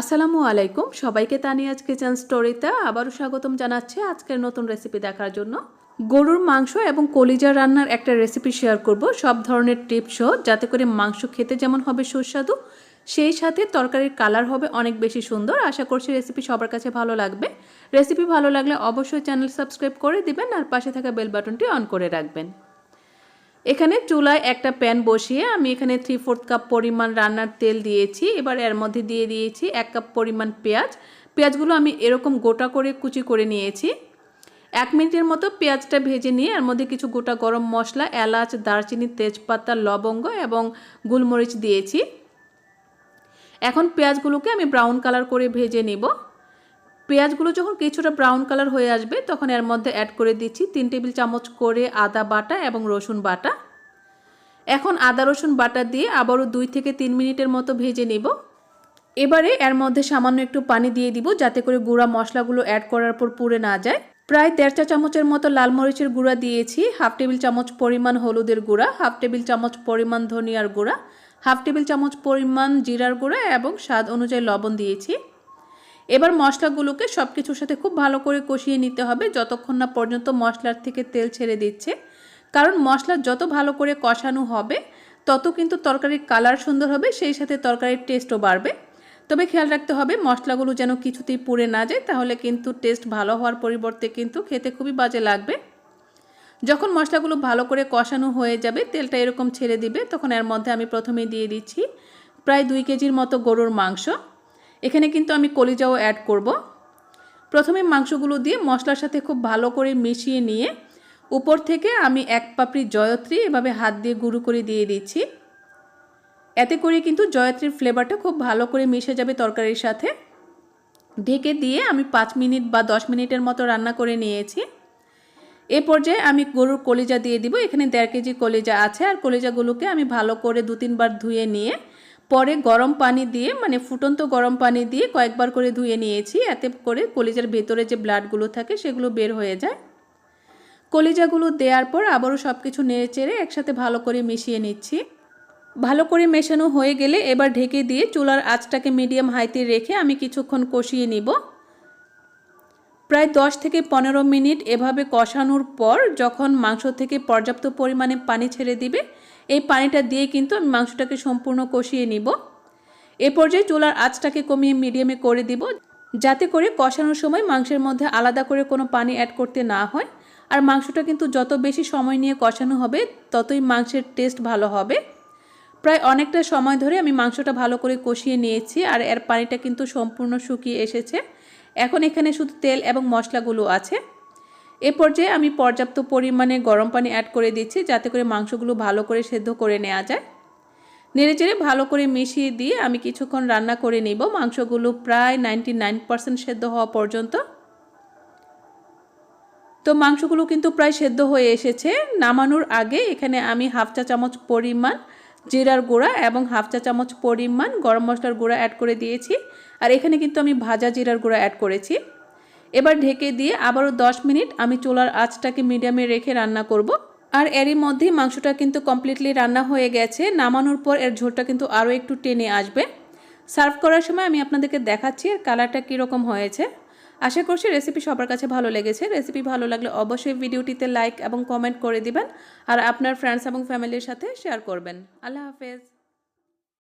আসসালামু আলাইকুম। সবাইকে তানিয়াজ কিচেন স্টোরিতে আবারও স্বাগতম জানাচ্ছি আজকের নতুন রেসিপি দেখার জন্য। গরুর মাংস এবং কলিজা রান্নার একটা রেসিপি শেয়ার করব। সব ধরনের টিপস যাতে করে মাংস খেতে যেমন হবে সুস্বাদু, সেই সাথে তরকারির কালার হবে অনেক বেশি সুন্দর। আশা করছি রেসিপি সবার কাছে ভালো লাগবে। রেসিপি ভালো লাগলে অবশ্যই চ্যানেল সাবস্ক্রাইব করে দিবেন আর পাশে থাকা বেল বাটনটি অন করে রাখবেন। এখানে চুলায় একটা প্যান বসিয়ে আমি এখানে থ্রি ফোর্থ কাপ পরিমাণ রান্নার তেল দিয়েছি। এবার এর মধ্যে দিয়ে দিয়েছি এক কাপ পরিমাণ পেঁয়াজ। পেঁয়াজগুলো আমি এরকম গোটা করে কুচি করে নিয়েছি। এক মিনিটের মতো পেঁয়াজটা ভেজে নিয়ে এর মধ্যে কিছু গোটা গরম মশলা, এলাচ, দারচিনি, তেজপাতা, লবঙ্গ এবং গোলমরিচ দিয়েছি। এখন পেঁয়াজগুলোকে আমি ব্রাউন কালার করে ভেজে নিব। পেঁয়াজগুলো যখন কিছুটা ব্রাউন কালার হয়ে আসবে, তখন এর মধ্যে অ্যাড করে দিচ্ছি তিন টেবিল চামচ করে আদা বাটা এবং রসুন বাটা। এখন আদা রসুন বাটা দিয়ে আবারও দুই থেকে তিন মিনিটের মতো ভেজে নেব। এবারে এর মধ্যে সামান্য একটু পানি দিয়ে দিব যাতে করে গুঁড়া মশলাগুলো অ্যাড করার পর পুড়ে না যায়। প্রায় দেড় চা চামচের মতো লাল মরিচের গুঁড়া দিয়েছি, হাফ টেবিল চামচ পরিমাণ হলুদের গুঁড়া, হাফ টেবিল চামচ পরিমাণ ধনিয়ার গুঁড়া, হাফ টেবিল চামচ পরিমাণ জিরার গুঁড়া এবং স্বাদ অনুযায়ী লবণ দিয়েছি। এবার মশলাগুলোকে সব কিছুর সাথে খুব ভালো করে কষিয়ে নিতে হবে যতক্ষণ না পর্যন্ত মশলার থেকে তেল ছেড়ে দিচ্ছে। কারণ মশলা যত ভালো করে কষানো হবে, তত কিন্তু তরকারির কালার সুন্দর হবে, সেই সাথে তরকারির টেস্টও বাড়বে। তবে খেয়াল রাখতে হবে মশলাগুলো যেন কিছুতেই পুড়ে না যায়, তাহলে কিন্তু টেস্ট ভালো হওয়ার পরিবর্তে কিন্তু খেতে খুবই বাজে লাগবে। যখন মশলাগুলো ভালো করে কষানো হয়ে যাবে, তেলটা এরকম ছেড়ে দিবে, তখন এর মধ্যে আমি প্রথমেই দিয়ে দিচ্ছি প্রায় দুই কেজির মতো গরুর মাংস। এখানে কিন্তু আমি কলিজাও অ্যাড করব। প্রথমে মাংসগুলো দিয়ে মশলার সাথে খুব ভালো করে মিশিয়ে নিয়ে উপর থেকে আমি এক পাপড়ি জয়ত্রী এভাবে হাত দিয়ে গুঁড়ো করে দিয়ে দিচ্ছি। এতে করে কিন্তু জয়ত্রীর ফ্লেভারটা খুব ভালো করে মিশে যাবে তরকারির সাথে। ঢেকে দিয়ে আমি পাঁচ মিনিট বা দশ মিনিটের মতো রান্না করে নিয়েছি। এ পর্যায়ে আমি গরুর কলিজা দিয়ে দিব। এখানে দেড় কেজি কলিজা আছে আর কলিজাগুলোকে আমি ভালো করে দু তিনবার ধুয়ে নিয়ে পরে গরম পানি দিয়ে মানে ফুটন্ত গরম পানি দিয়ে কয়েকবার করে ধুয়ে নিয়েছি। এতে করে কলিজার ভেতরে যে ব্লাডগুলো থাকে সেগুলো বের হয়ে যায়। কলিজাগুলো দেওয়ার পর আবারও সব কিছু নেড়ে চেড়ে একসাথে ভালো করে মিশিয়ে নিচ্ছি। ভালো করে মেশানো হয়ে গেলে এবার ঢেকে দিয়ে চুলার আঁচটাকে মিডিয়াম হাইতে রেখে আমি কিছুক্ষণ কষিয়ে নিব। প্রায় দশ থেকে পনেরো মিনিট এভাবে কষানোর পর যখন মাংস থেকে পর্যাপ্ত পরিমাণে পানি ছেড়ে দিবে এই পানিটা দিয়ে কিন্তু আমি মাংসটাকে সম্পূর্ণ কষিয়ে নিব। এ পর্যায়ে চুলার আঁচটাকে কমিয়ে মিডিয়ামে করে দিব, যাতে করে কষানোর সময় মাংসের মধ্যে আলাদা করে কোনো পানি অ্যাড করতে না হয়। আর মাংসটা কিন্তু যত বেশি সময় নিয়ে কষানো হবে, ততই মাংসের টেস্ট ভালো হবে। প্রায় অনেকটা সময় ধরে আমি মাংসটা ভালো করে কষিয়ে নিয়েছি, আর এর পানিটা কিন্তু সম্পূর্ণ শুকিয়ে এসেছে। এখন এখানে শুধু তেল এবং মশলাগুলো আছে। এ পর্যায়ে আমি পর্যাপ্ত পরিমাণে গরম পানি অ্যাড করে দিচ্ছি, যাতে করে মাংসগুলো ভালো করে সেদ্ধ করে নেওয়া যায়। নেড়ে চেড়ে ভালো করে মিশিয়ে দিয়ে আমি কিছুক্ষণ রান্না করে নিব। মাংসগুলো প্রায় নাইনটি নাইন পার্সেন্ট সেদ্ধ হওয়া পর্যন্ত। তো মাংসগুলো কিন্তু প্রায় সেদ্ধ হয়ে এসেছে। নামানোর আগে এখানে আমি হাফ চা চামচ পরিমাণ জিরার গুঁড়া এবং হাফ চা চামচ পরিমাণ গরম মশলার গুঁড়া অ্যাড করে দিয়েছি। আর এখানে কিন্তু আমি ভাজা জিরার গুঁড়া অ্যাড করেছি। এবার ঢেকে দিয়ে আবারও দশ মিনিট আমি চুলার আঁচটাকে মিডিয়ামে রেখে রান্না করব। আর এরই মধ্যেই মাংসটা কিন্তু কমপ্লিটলি রান্না হয়ে গেছে। নামানোর পর এর ঝোলটা কিন্তু আরও একটু টেনে আসবে। সার্ভ করার সময় আমি আপনাদেরকে দেখাচ্ছি এর কালারটা কীরকম হয়েছে। আশা করছি রেসিপি সবার কাছে ভালো লেগেছে। রেসিপি ভালো লাগলে অবশ্যই ভিডিওটিতে লাইক এবং কমেন্ট করে দিবেন। আর আপনার ফ্রেন্ডস এবং ফ্যামিলির সাথে শেয়ার করবেন। আল্লাহ হাফেজ।